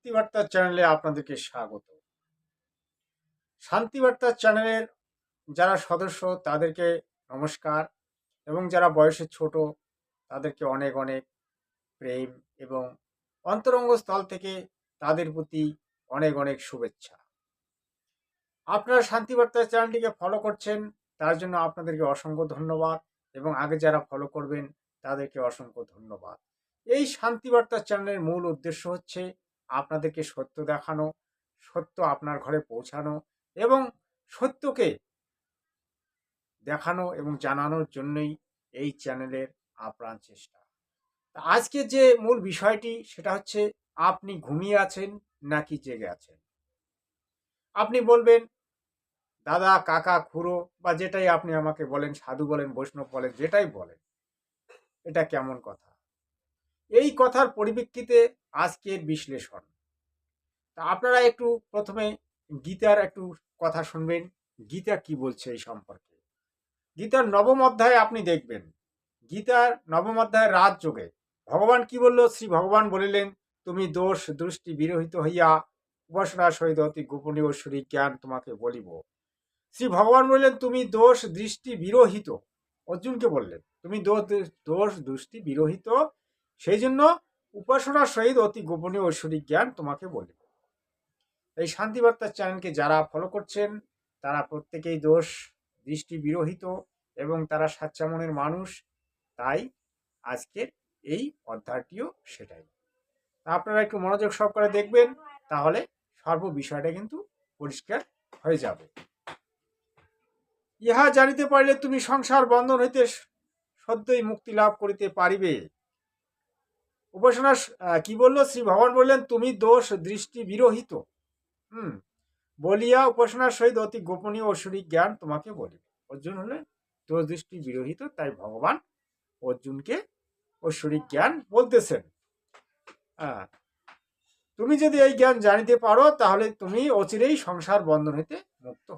শান্তিবার্তা চ্যানেলে আপনাদেরকে স্বাগত। শান্তিবার্তা চ্যানেলের যারা সদস্য, তাদেরকে নমস্কার এবং যারা বয়সে ছোট, তাদেরকে অনেক অনেক প্রেম এবং অন্তরঙ্গ স্থল থেকে তাদের প্রতি অনেক অনেক শুভেচ্ছা। আপনারা শান্তিবার্তা চ্যানেলটিকে ফলো করছেন, তার জন্য আপনাদেরকে অসংখ্য ধন্যবাদ এবং আগে যারা ফলো করবেন, তাদেরকে অসংখ্য ধন্যবাদ। এই শান্তিবার্তা চ্যানেলের মূল উদ্দেশ্য হচ্ছে আপনাদেরকে সত্য দেখানো, সত্য আপনার ঘরে পৌঁছানো এবং সত্যকে দেখানো এবং জানানোর জন্যই এই চ্যানেলের আপ্রাণ চেষ্টা। আজকে যে মূল বিষয়টি, সেটা হচ্ছে আপনি ঘুমিয়ে আছেন নাকি জেগে আছেন? আপনি বলবেন, দাদা, কাকা, খুড়ো বা যেটাই আপনি আমাকে বলেন, সাধু বলেন, বৈষ্ণব বলেন, যেটাই বলেন, এটা কেমন কথা? এই কথার পরিপ্রেক্ষিতে আজকের বিশ্লেষণ। তা আপনারা একটু প্রথমে গীতার একটু কথা শুনবেন। গীতা কি বলছে এই সম্পর্কে? গীতার নবম অধ্যায়ে আপনি দেখবেন, গীতার নবম অধ্যায়ের রাজযোগে ভগবান কি বলল? শ্রী ভগবান বলিলেন, তুমি দোষ দৃষ্টি বিরহিত হইয়া উপাসনা সহিত অতি গোপনীয় ঐশ্বরিক জ্ঞান তোমাকে বলিব। শ্রী ভগবান বললেন, তুমি দোষ দৃষ্টি বিরহিত। অর্জুনকে বললেন, তুমি দোষ দোষ দৃষ্টি বিরহিত সেই জন্য উপাসনার সহিত অতি গোপনীয় ঐশ্বরিক জ্ঞান তোমাকে বলিব এই শান্তিবার্তা চ্যানেলকে যারা ফলো করছেন, তারা প্রত্যেকেই দোষ, দৃষ্টি বিরহিত এবং তারা সাচ্চা মনের মানুষ, তাই আজকের এই অধ্যায়টিও সেটাই। আপনারা একটু মনোযোগ সহকারে দেখবেন, তাহলে সর্ব বিষয়টা কিন্তু পরিষ্কার হয়ে যাবে। ইহা জানিতে পারলে তুমি সংসার বন্ধন হইতে সদ্যই মুক্তি লাভ করিতে পারিবে। উপাসনা কি বলল? শ্রী ভগবান বললেন, তুমি দোষ দৃষ্টি বিরহিত। হুম, বলিয়া উপাসনার সহিত অতি গোপনীয় ঐশ্বরিক জ্ঞান তোমাকে বলিবে। অর্জুন হলেন দোষ দৃষ্টি বিরহিত, তাই ভগবান অর্জুনকে ঐশ্বরিক জ্ঞান বলতেছেন। তুমি যদি এই জ্ঞান জানিতে পারো, তাহলে তুমি অচিরেই সংসার বন্ধন হইতে মুক্ত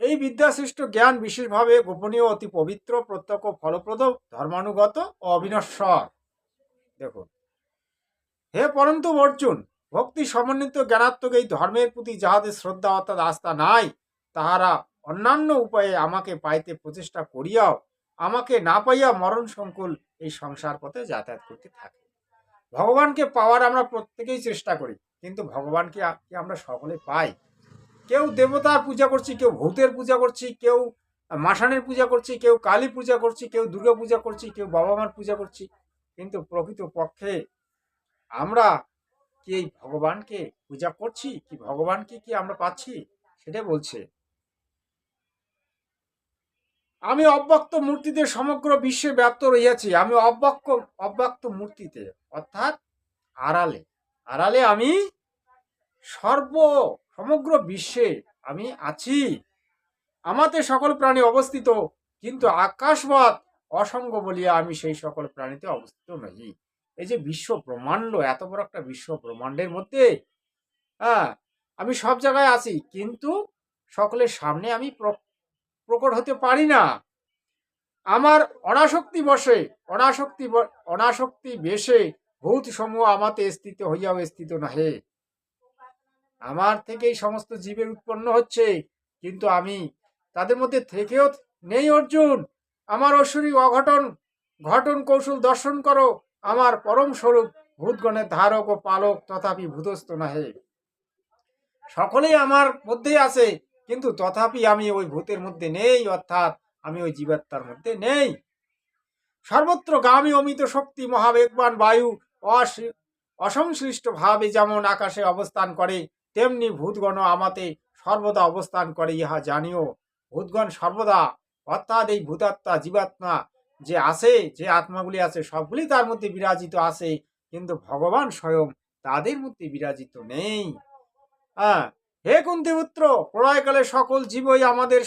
এই বিদ্যাসৃষ্ট জ্ঞান বিশেষভাবে গোপনীয়, অতি পবিত্র, প্রত্যক্ষ, ফলপ্রদ, ধর্মানুগত ও অবিনশ্বর। দেখুন। হে পরন্তু অর্জুন, ভক্তি সমন্বিত জ্ঞানাত্মক এই ধর্মের প্রতি যাহাদের শ্রদ্ধা অর্থাৎ আস্থা নাই, তাহারা অন্যান্য উপায়ে আমাকে পাইতে প্রচেষ্টা করিয়াও, আমাকে না পাইয়া মরণ সংকুল এই সংসার পথে যাতায়াত করতে থাকে। ভগবানকে পাওয়ার আমরা প্রত্যেকেই চেষ্টা করি, কিন্তু ভগবানকে আমরা সকলে পাই? কেউ দেবতার পূজা করছি, কেউ ভূতের পূজা করছি, কেউ মাসানের পূজা করছি, কেউ কালী পূজা করছি, কেউ দুর্গা পূজা করছি, কেউ বাবা মার পূজা করছি। কিন্তু প্রকৃত পক্ষে আমরা কি এই ভগবানকে পূজা করছি? কি ভগবানকে কি আমরা পাচ্ছি? সেটাই বলছে। আমি অব্যক্ত মূর্তিতে সমগ্র বিশ্বে ব্যাপ্ত রইয়াছি। আমি অব্যক্ত অব্যক্ত মূর্তিতে, অর্থাৎ আড়ালে। আড়ালে আমি সর্ব সমগ্র বিশ্বে আমি আছি। আমাতে সকল প্রাণী অবস্থিত, কিন্তু আকাশবাদ অসঙ্গ বলিয়া আমি সেই সকল প্রাণীতে অবস্থিত নই এই যে বিশ্ব ব্রহ্মাণ্ড, এত বড় একটা বিশ্ব ব্রহ্মাণ্ডের মধ্যে হ্যাঁ আমি সব জায়গায় আছি, কিন্তু সকলের সামনে আমি প্র- প্রকট হতে পারি না। আমার অনাসক্তি বসে, অনাসক্তি অনাসক্তি বেশে ভূত সমূহ আমাতে স্থিত হইয়াও স্থিত নহে। আমার থেকেই সমস্ত জীবের উৎপন্ন হচ্ছে, কিন্তু আমি তাদের মধ্যে থেকেও নেই অর্জুন। আমার ঐশ্বরিক অঘটন, ঘটন কৌশল দর্শন করো, আমার পরম স্বরূপ, ভূতগণের ধারক ও পালক তথাপি ভূতস্থ নহে। সকলেই আমার মধ্যেই আছে, কিন্তু তথাপি আমি ওই ভূতের মধ্যে নেই, অর্থাৎ আমি ওই জীবাত্মার মধ্যে নেই। সর্বত্র গামী অমিত শক্তি, মহাবেগবান বায়ু, অস- অসংশ্লিষ্ট ভাবে যেমন আকাশে অবস্থান করে তেমনি ভূতগণ আমাতে সর্বদা অবস্থান করে, ইহা জানিও। ভূতগণ সর্বদা, অর্থাৎ এই ভূতাত্মা, জীবাত্মা যে আছে যে আত্মাগুলি আছে সবগুলি তার মধ্যে বিরাজিত আছে কিন্তু ভগবান স্বয়ং তাদের মধ্যে বিরাজিত নেই। হ্যাঁ হে কুন্তি পুত্র প্রলয়কালে সকল জীবই আমাদের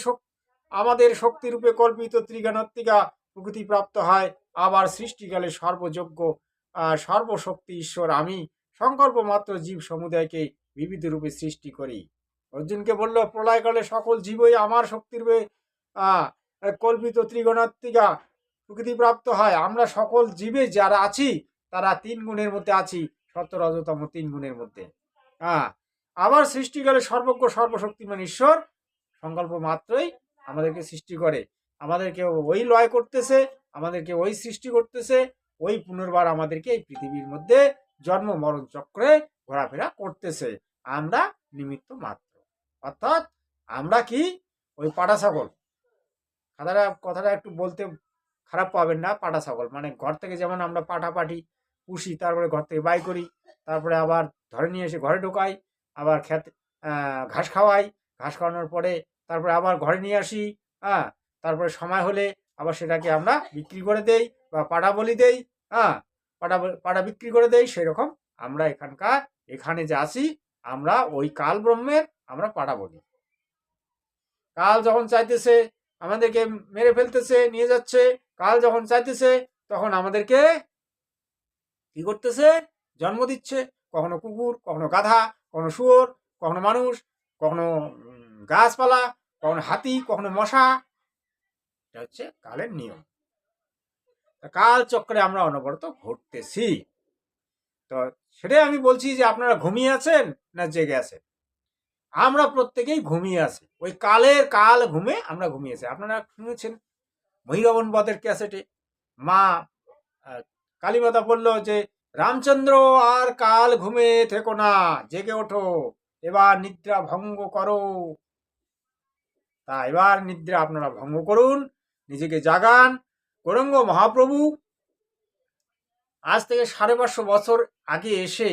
আমাদের শক্তিরূপে কল্পিত ত্রিগাণত্তিকা প্রকৃতি প্রাপ্ত হয়। আবার সৃষ্টিকালে সর্বযোগ্য সর্বশক্তি ঈশ্বর, আমি সংকল্প মাত্র জীব সমুদায়কে বিবিধ রূপে সৃষ্টি করি। অর্জুনকে বলল প্রলয়কালে সকল জীবই আমার শক্তিরূপে আহ, কল্পিত ত্রিগণাত্মিকা প্রকৃতি প্রাপ্ত হয়। আমরা সকল জীবে যারা আছি তারা তিন গুণের মধ্যে আছি সত্য রজতম তিন গুণের মধ্যে। হ্যাঁ আবার সৃষ্টিকালে সর্বজ্ঞ সর্বশক্তিমান ঈশ্বর সংকল্প মাত্রই আমাদেরকে সৃষ্টি করে। আমাদেরকে ওই লয় করতেছে আমাদেরকে ওই সৃষ্টি করতেছে ওই পুনর্বার আমাদেরকে এই পৃথিবীর মধ্যে জন্ম মরণ চক্রে ঘোরাফেরা করতেছে। আমরা নিমিত্ত মাত্র। অর্থাৎ আমরা কি? ওই পাটা ছাগল কথাটা কথাটা একটু বলতে খারাপ পাবেন না পাটা ছাগল মানে ঘর থেকে যেমন আমরা পাটা পাটি পুষি, তারপরে ঘর থেকে বাই করি, তারপরে আবার ধরে নিয়ে এসে ঘরে ঢোকাই, আবার খেত ঘাস খাওয়াই, ঘাস খাওয়ানোর পরে তারপরে আবার ঘরে নিয়ে আসি হ্যাঁ তারপরে সময় হলে আবার সেটাকে আমরা বিক্রি করে দেই বা পাটা বলি দেই হ্যাঁ পাটা পাটা বিক্রি করে দেই সেরকম আমরা এখানকার, এখানে যে আসি আমরা ওই কাল ব্রহ্মের আমরা পাটা বলি কাল যখন চাইতেছে আমাদেরকে মেরে ফেলতেছে, নিয়ে যাচ্ছে, কাল যখন চাইতেছে তখন আমাদেরকে কি করতেছে? জন্ম দিচ্ছে। কখনো কুকুর, কখনো গাধা, কখনো শুয়োর, কখনো মানুষ, কখনো গাছপালা, কখনো হাতি, কখনো মশা। এটা হচ্ছে কালের নিয়ম। কাল চক্রে আমরা অনবরত ঘটতেছি। তো সেটাই আমি বলছি যে আপনারা ঘুমিয়ে আছেন না জেগে আছেন? আমরা প্রত্যেকেই ঘুমিয়ে আছি। ওই কালের কাল ঘুমে আমরা ঘুমিয়ে ঘুমিয়েছি আপনারা শুনেছেন মহিরবন বদের ক্যাসেটে মা কালীমাতা বলল যে, রামচন্দ্র, আর কাল ঘুমে থেকো না, জেগে ওঠো, এবার নিদ্রা ভঙ্গ করো। তা এবার নিদ্রা আপনারা ভঙ্গ করুন, নিজেকে জাগান। গৌরঙ্গ মহাপ্রভু আজ থেকে সাড়ে পাঁচশো বছর আগে এসে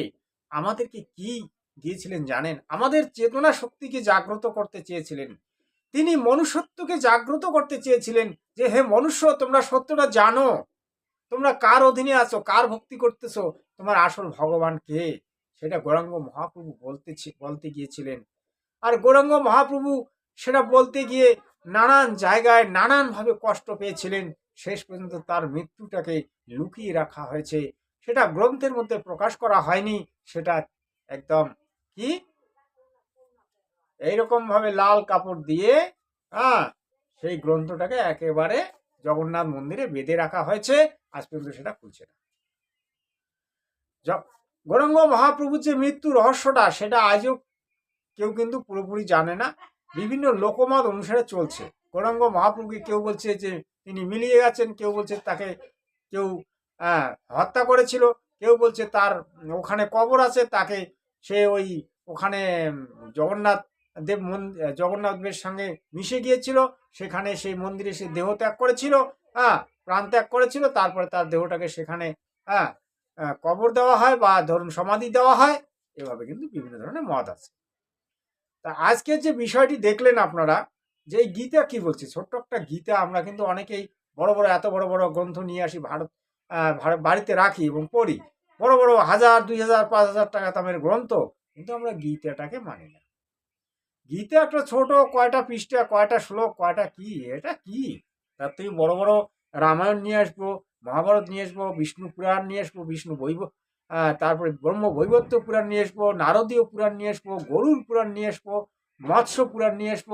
আমাদেরকে কি দিয়েছিলেন জানেন? আমাদের চেতনা শক্তিকে জাগ্রত করতে চেয়েছিলেন। তিনি মনুষ্যত্বকে জাগ্রত করতে চেয়েছিলেন যে, হে মনুষ্য, তোমরা সত্যটা জানো। তোমরা কার অধীনে আছো? কার ভক্তি করতেছো? তোমার আসল ভগবান কে? সেটা গৌরাঙ্গ মহাপ্রভু বলতে বলতে গিয়েছিলেন। আর গৌরাঙ্গ মহাপ্রভু সেটা বলতে গিয়ে নানান জায়গায় নানানভাবে কষ্ট পেয়েছিলেন। শেষ পর্যন্ত তার মৃত্যুটাকে লুকিয়ে রাখা হয়েছে। সেটা গ্রন্থের মধ্যে প্রকাশ করা হয়নি, সেটা একদম কি? এইরকম ভাবে লাল কাপড় দিয়ে হ্যাঁ সেই গ্রন্থটাকে একেবারে জগন্নাথ মন্দিরে বেঁধে রাখা হয়েছে, আজ পর্যন্ত সেটা খুলছে না। গৌরাঙ্গ মহাপ্রভুর যে মৃত্যু রহস্যটা, সেটা আজও কেউ কিন্তু পুরোপুরি জানে না। বিভিন্ন লোকমত অনুসারে চলছে। গৌরাঙ্গ মহাপ্রভুকে কেউ বলছে যে তিনি মিলিয়ে গেছেন। কেউ বলছে তাকে কেউ আহ, হত্যা করেছিল। কেউ বলছে তার ওখানে কবর আছে তাকে সে ওই ওখানে জগন্নাথ দেব মন- জগন্নাথ দেবের সঙ্গে মিশে গিয়েছিল। সেখানে সেই মন্দিরে সে দেহ ত্যাগ করেছিল হ্যাঁ প্রাণ ত্যাগ করেছিল। তারপরে তার দেহটাকে সেখানে হ্যাঁ কবর দেওয়া হয় বা ধরুন সমাধি দেওয়া হয়। এভাবে কিন্তু বিভিন্ন ধরনের মত আছে। তা আজকে যে বিষয়টি দেখলেন আপনারা যে এই গীতা কি বলছে ছোট্ট একটা গীতা আমরা কিন্তু অনেকেই বড় বড়, এত বড় বড় গ্রন্থ নিয়ে আসি ভারত বাড়িতে রাখি এবং পড়ি। বড় বড় হাজার, দুই হাজার, পাঁচ হাজার টাকা দামের গ্রন্থ, কিন্তু আমরা গীতাটাকে মানি না। গীতা একটা ছোট, কয়টা পৃষ্ঠা, কয়টা শ্লোক, কয়টা কি, এটা কি? তার থেকে বড় বড় রামায়ণ নিয়ে আসব, মহাভারত নিয়ে আসব, বিষ্ণু পুরাণ নিয়ে আসব, বিষ্ণু বৈব তারপরে ব্রহ্ম বৈবত্য পুরাণ নিয়ে আসব, নারদীয় পুরাণ নিয়ে আসব গরুর পুরাণ নিয়ে আসব, মৎস্য পুরাণ নিয়ে আসব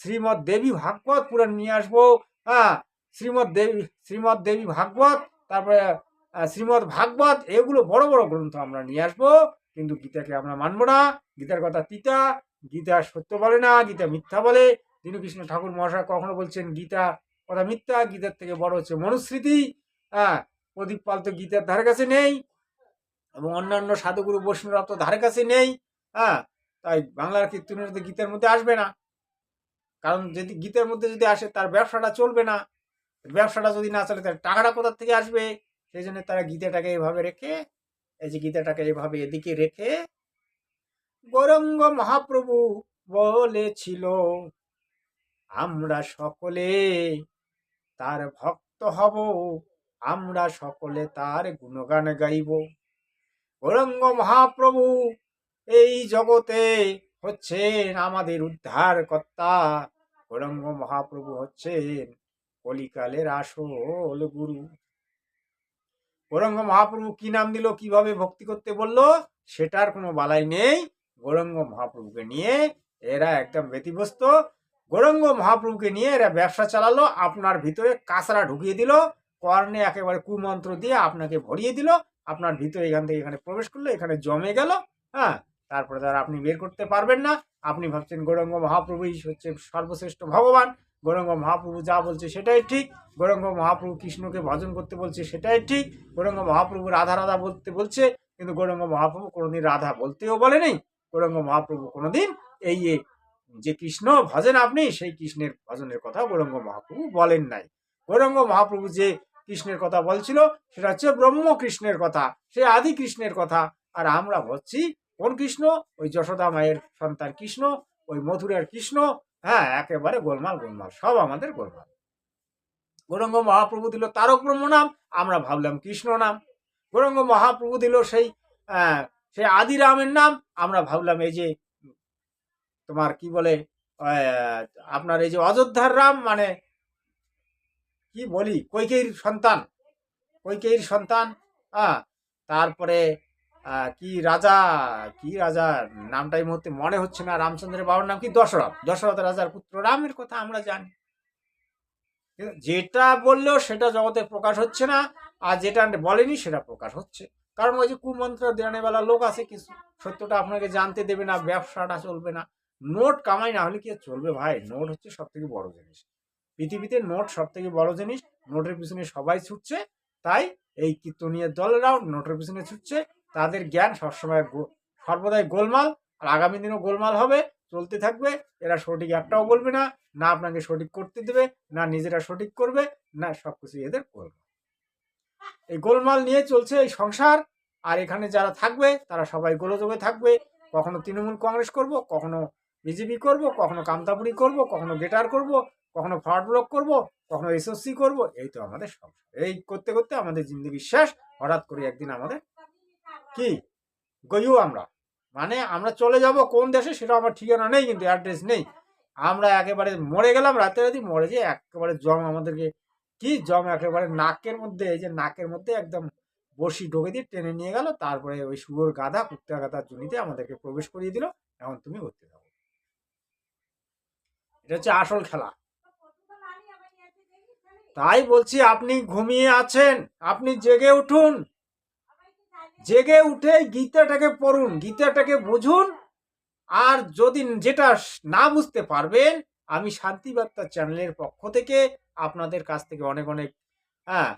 শ্রীমৎ দেবী ভাগবত পুরাণ নিয়ে আসব। হ্যাঁ শ্রীমৎ দেবী শ্রীমৎ দেবী ভাগবত তারপরে আহ, শ্রীমৎ ভাগবত এগুলো বড় বড় গ্রন্থ আমরা নিয়ে আসব। কিন্তু গীতাকে আমরা মানবো না। গীতার কথা তিতা গীতা সত্য বলে না গীতা মিথ্যা বলে। দীনকৃষ্ণ ঠাকুর মহাশয় কখনো বলছেন গীতা কথা মিথ্যা গীতার থেকে বড় হচ্ছে মনুস্মৃতি। হ্যাঁ প্রদীপ পাল তো গীতার ধারে কাছে নেই এবং অন্যান্য সাধুগুরু বৈষ্ণবরা তো ধারে কাছে নেই। হ্যাঁ তাই বাংলার কীর্তনের তো গীতার মধ্যে আসবে না। কারণ যদি গীতের মধ্যে যদি আসে, তার ব্যবসাটা চলবে না। ব্যবসাটা যদি না চলে তার টাকাটা কোথা থেকে আসবে? সেই জন্য তারা গীতাটাকে এইভাবে রেখে, এই যে গীতাটাকে এইভাবে এদিকে রেখে গৌরঙ্গ মহাপ্রভু বলেছিল, আমরা সকলে তার ভক্ত হব, আমরা সকলে তার গুণগান গাইব। গৌরঙ্গ মহাপ্রভু এই জগতে হচ্ছেন আমাদের উদ্ধার কর্তা গৌরঙ্গ মহাপ্রভু হচ্ছেন কলিকালের আসল গুরু। গৌরঙ্গ মহাপ্রভু কি নাম দিল, কীভাবে ভক্তি করতে বলল, সেটার কোনো বালাই নেই। গৌরঙ্গ মহাপ্রভুকে নিয়ে এরা একদম ব্যতিব্যস্ত। গৌরঙ্গ মহাপ্রভুকে নিয়ে এরা ব্যবসা চালালো, আপনার ভিতরে কাঁচরা ঢুকিয়ে দিল, কর্ণে একেবারে কুমন্ত্র দিয়ে আপনাকে ভরিয়ে দিল, আপনার ভিতরে এখান থেকে এখানে প্রবেশ করল, এখানে জমে গেল হ্যাঁ। তারপরে তার আপনি বের করতে পারবেন না। আপনি ভাবছেন গৌরঙ্গ মহাপ্রভুই হচ্ছে সর্বশ্রেষ্ঠ ভগবান। গৌরঙ্গ মহাপ্রভু যা বলছে সেটাই ঠিক। গৌরঙ্গ মহাপ্রভু কৃষ্ণকে ভজন করতে বলছে সেটাই ঠিক। গৌরঙ্গ মহাপ্রভু রাধা রাধা বলতে বলছে, কিন্তু গৌরঙ্গ মহাপ্রভু কোনোদিন রাধা বলতেও বলেনি। গৌরঙ্গ মহাপ্রভু কোনোদিন এই যে কৃষ্ণ ভজেন আপনি, সেই কৃষ্ণের ভজনের কথা গৌরঙ্গ মহাপ্রভু বলেন নাই। গৌরঙ্গ মহাপ্রভু যে কৃষ্ণের কথা বলছিল, সেটা হচ্ছে ব্রহ্ম কৃষ্ণের কথা। সে আদি কৃষ্ণের কথা। আর আমরা বলছি কোন কৃষ্ণ ওই যশোদা মায়ের সন্তান কৃষ্ণ, ওই মথুরের কৃষ্ণ হ্যাঁ একেবারে গোলমাল গোলমাল, সব আমাদের গোলমাল। গৌরঙ্গ মহাপ্রভু দিল তারক ব্রহ্ম নাম, আমরা ভাবলাম কৃষ্ণ নাম। গৌরঙ্গ মহাপ্রভু দিল সেই সেই আদি রামের নাম, আমরা ভাবলাম এই যে, তোমার কি বলে আপনার এই যে অযোধ্যার রাম মানে কি বলি, কৈকেয়ীর সন্তান কৈকেয়ীর সন্তান হ্যাঁ তারপরে কি রাজা? কি রাজা নামটা মুহূর্তে মনে হচ্ছে না। রামচন্দ্রের বাবার নাম কি? দশরথ। দশরথ রাজার পুত্র। রামের কথা আমরা জানি। যেটা বললেও সেটা জগতে প্রকাশ হচ্ছে না, আর যেটা বলেনি সেটা প্রকাশ হচ্ছে। কারণ ওই যে কুমন্ত্র দেওয়ানেবেলা লোক আছে কিছু। সত্যটা আপনাকে জানতে দেবে না, ব্যবসাটা চলবে না। নোট কামাই না হলে কি চলবে ভাই? নোট হচ্ছে সব থেকে বড় জিনিস। পৃথিবীতে নোট সব থেকে বড় জিনিস। নোটের পিছনে সবাই ছুটছে, তাই এই কীর্তনীয় দলেরাও নোটের পিছনে ছুটছে। তাদের জ্ঞান সবসময় সর্বদাই গোলমাল, আর আগামী দিনও গোলমাল হবে, চলতে থাকবে। এরা সঠিক একটাও বলবে না না আপনাকে সঠিক করতে দেবে, না নিজেরা সঠিক করবে, না সবকিছু এদের গোলমাল এই গোলমাল নিয়ে চলছে এই সংসার, আর এখানে যারা থাকবে, তারা সবাই গোলযোগে থাকবে। কখনো তৃণমূল কংগ্রেস করব, কখনো বিজেপি করব, কখনো কামতাপুরি করব, কখনো গেটার করব, কখনো ফ্রড ব্লক করব, কখনো এসএসসি করব, এই তো আমাদের সংসার। এই করতে করতে আমাদের জিন্দগি শেষ। হঠাৎ করে একদিন আমাদের কি? গইও আমরা। মানে আমরা চলে যাব কোন দেশে সেটা আমার ঠিকানা নেই কিন্তু অ্যাড্রেস নেই। আমরা একেবারে মরে গেলাম রাতে রাতে মরে যে একেবারে জম আমাদেরকে কি জম একেবারে নাকের মধ্যে, এই যে নাকের মধ্যে একদম বসি ঢোকে দিয়ে টেনে নিয়ে গেল, তারপরে ওই শুয়োর গাধা, কুত্তা গাধার জনিতে আমাদেরকে প্রবেশ করিয়ে দিল। এখন তুমি ঘুরতে যাব এটা হচ্ছে আসল খেলা। তাই বলছি আপনি ঘুমিয়ে আছেন, আপনি জেগে উঠুন। জেগে উঠে গীতাটাকে পড়ুন, গীতাটাকে বুঝুন। আর যদি যেটা না বুঝতে পারবেন, আমি শান্তিবার্তা চ্যানেলের পক্ষ থেকে আপনাদের কাছ থেকে অনেক অনেক হ্যাঁ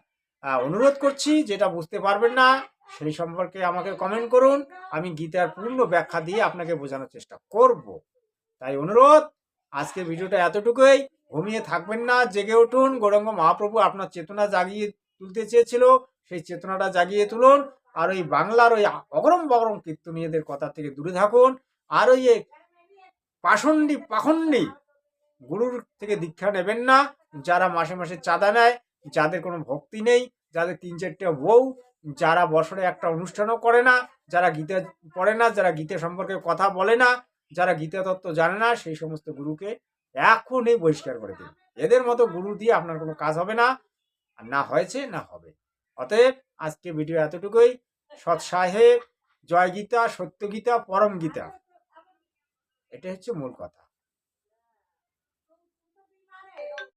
অনুরোধ করছি, যেটা বুঝতে পারবেন না, সেই সম্পর্কে আমাকে কমেন্ট করুন। আমি গীতার পূর্ণ ব্যাখ্যা দিয়ে আপনাকে বোঝানোর চেষ্টা করব। তাই অনুরোধ, আজকে ভিডিওটা এতটুকুই। ঘুমিয়ে থাকবেন না, জেগে উঠুন। গৌরঙ্গ মহাপ্রভু আপনার চেতনা জাগিয়ে তুলতে চেয়েছিল, সেই চেতনাটা জাগিয়ে তুলুন। আর ওই বাংলার ওই অগরম বগরম কীর্তনীয়দের কথা থেকে দূরে থাকুন। আর ওই পাষণ্ডী পাখণ্ডী গুরুর থেকে দীক্ষা নেবেন না। যারা মাসে মাসে চাঁদা নেয়, যাদের কোনো ভক্তি নেই, যাদের তিন চারটে বউ, যারা বছরে একটা অনুষ্ঠানও করে না, যারা গীতা পড়ে না, যারা গীতা সম্পর্কে কথা বলে না, যারা গীতা তত্ত্ব জানে না, সেই সমস্ত গুরুকে এখনই বহিষ্কার করে দিন। এদের মতো গুরু দিয়ে আপনার কোনো কাজ হবে না আর না হয়েছে, না হবে। অতএব আজকে ভিডিও এতটুকুই। সৎ সাহেব জয় গীতা সত্য গীতা পরম গীতা এটা হচ্ছে মূল কথা।